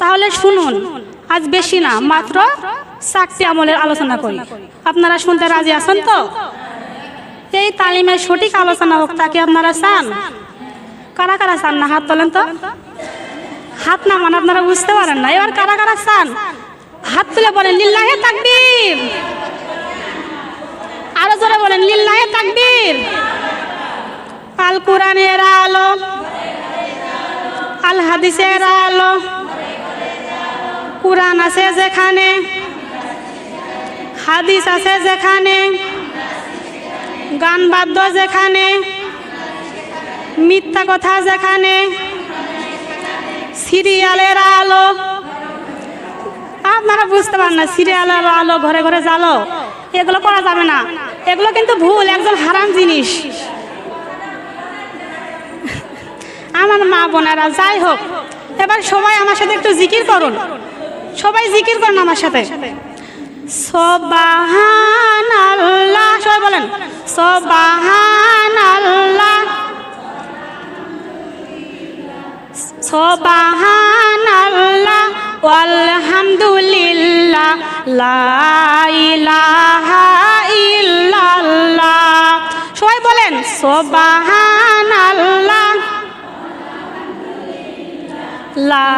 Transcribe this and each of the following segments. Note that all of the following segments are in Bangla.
তাহলে শুনুন, আজ বেশি না, মাত্র চারটি আমলের আলোচনা করি। আপনারা শুনতে রাজি আছেন তো? এই তালিমের সঠিক আলোচনা হোক তাকে আপনারা চান? কারা কারা চান? না, হাত তোলেন তো। হাত না মানে আপনারা বুঝতে পারেন না। এবার কারা কারা চান? হাত তুলে বলেন, লিল্লাহে তাকবীর। আরও জোরে বলেন, লিল্লাহে তাকবীর। আল কোরআনের আলো আল হাদিসের আলো কোরআন আছে যেখানে? হাদিস আছে যেখানে? গান বাদ্য যেখানে? মিথ্যা কথা যেখানে? সিরিয়ালের আলো। আপনারা বুঝতে পারেন না, সিরিয়ালের আলো ঘরে ঘরে জালো এগুলো করা যাবে না। এগুলো কিন্তু ভুল একজন হারাম জিনিস। আমার মা বোনেরা, যাই হোক, এবার সবাই আমার সাথে একটু জিকির করুন। সবাই জিকির করেন আমার সাথে। সবাহান আল্লাহ সবাই বলেন সবাহান আল্লাহ সবাহান আল্লাহ আলহামদুলিল্লাহ লা ইলাহা ইল্লাল্লাহ। সবাই বলেন সবাহান আল্লাহ লা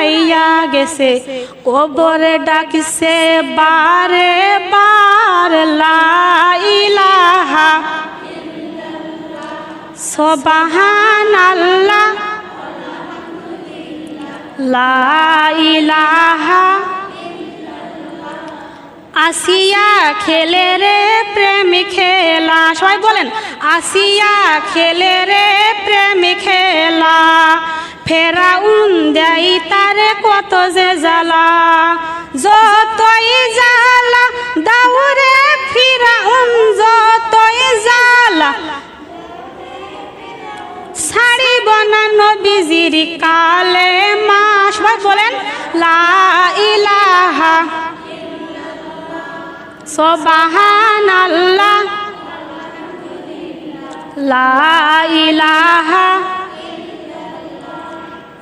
পুরাইয়া গেছে। কবরে ডাকছে, বারে, বার, লা ইলাহা সবাহান আল্লাহ লা ইলাহা আসিয়া খেলে রে প্রেম খেলা। সবাই বলেন, আসিয়া খেলে রে প্রেম খেলা। ফেরাউন দেয় তারে কত যে জ্বালা। যতই জ্বালা, দাউরে ফিরাউন, যতই জ্বালা। শাড়ি বানানো বিজির কালে মা সবাই বলেন, লা ইলাহা সবাহান আল্লাহ লা ইলাহা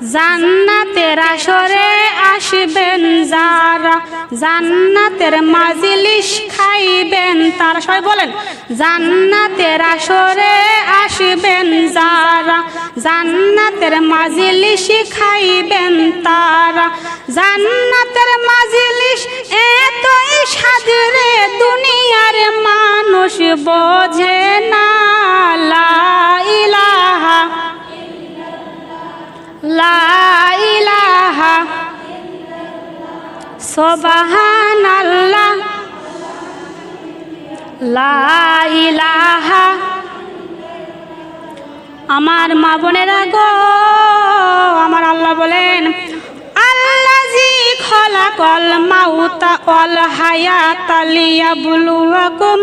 জান্নাতের আসরে আসবেন যারা। জান্নাতের মাজলিস খাইবেন তারা। সবাই বলেন, জান্নাতের আসরে আসবেন যারা। জান্নাতের মাজলিস খাইবেন তারা। জান্নাতের মাজলিস এতই সাদরে দুনিয়ার সবাহান আল্লাহ লা ইলাহা, আমার মা বোনেরা গো, আমার আল্লাহ বলেন, আল্লাজি খলাকল মাউতা অল হায়াত লিয়াবলুয়াকুম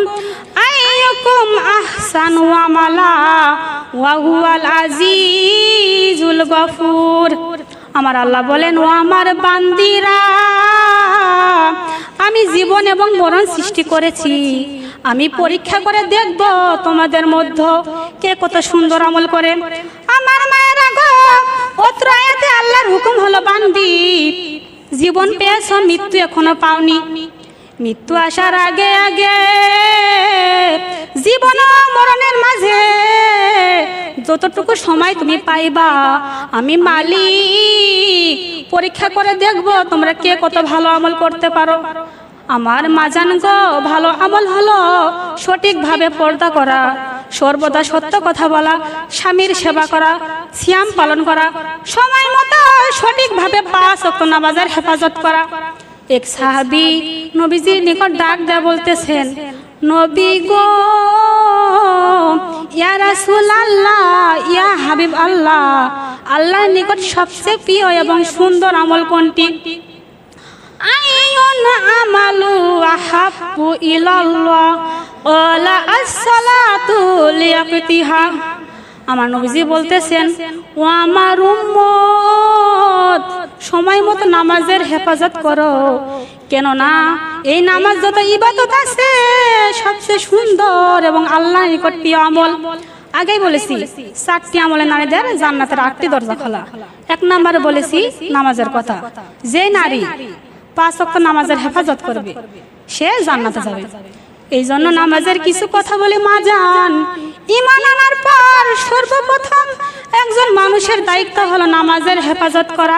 আইয়ুকুম আহসানু আমালা ওয়া হুয়াল আজিজুল গফুর। আমার আল্লাহ বলেন, ও আমার বান্দিরা আমি জীবন এবং মরণ সৃষ্টি করেছি। আমি পরীক্ষা করে দেখব তোমাদের মধ্যে কে কত সুন্দর আমল করে। আমার মায়ের গো অত্র আয়াতে আল্লাহর হুকুম হলো বান্দি। জীবন পেয়েছ, মৃত্যু এখনও পাওনি। মৃত্যু আসার আগে আগে জীবন মরণের মাঝে যতটুকু সময় তুমি পাইবা, আমি মালিক। পরীক্ষা করে দেখব তোমরা কে কত ভালো আমল করতে পারো। আমার মাজান গো, ভালো আমল হলো সঠিকভাবে পর্দা করা, সর্বদা সত্য কথা বলা, স্বামীর সেবা করা, সিয়াম পালন করা, সময় মতো সঠিকভাবে পাঁচ অক্ট নামাজের হেফাজত করা। এক সাহাবি নবীজির নিকট ডাক দেয়া বলতেছেন, নবী গো ইয়া রাসূল আল্লাহ ইয়া হাবিব আল্লাহ আল্লাহর নিকট সবচেয়ে প্রিয় এবং সুন্দর আমল কোনটি? আইয়ুন আমালু আহাব্বু ইলাল্লাহ ওয়ালা আসসালাতু লিয়াকতিহা আমার নবীজি বলতেছেন ও আমার উম্মত সময় মতো নামাজের হেফাজত করো। কেননা এই নামাজ যত ইবাদত আছে, সবচেয়ে সুন্দর এবং আল্লাহ নিকট প্রিয় আমল। আগেই বলেছি, চারটি আমলে নারীদের জান্নাতের আটটি দরজা খোলা। এক নম্বরে বলেছি, নামাজের কথা। যে নারী পাঁচ অক্ট নামাজের হেফাজত করবে, সে জান্নাতে যাবে। এই জন্য নামাজের কিছু কথা বলে, মা যান ইমান আনার পর সর্বপ্রথম একজন মানুষের দায়িত্ব হলো নামাজের হেফাজত করা।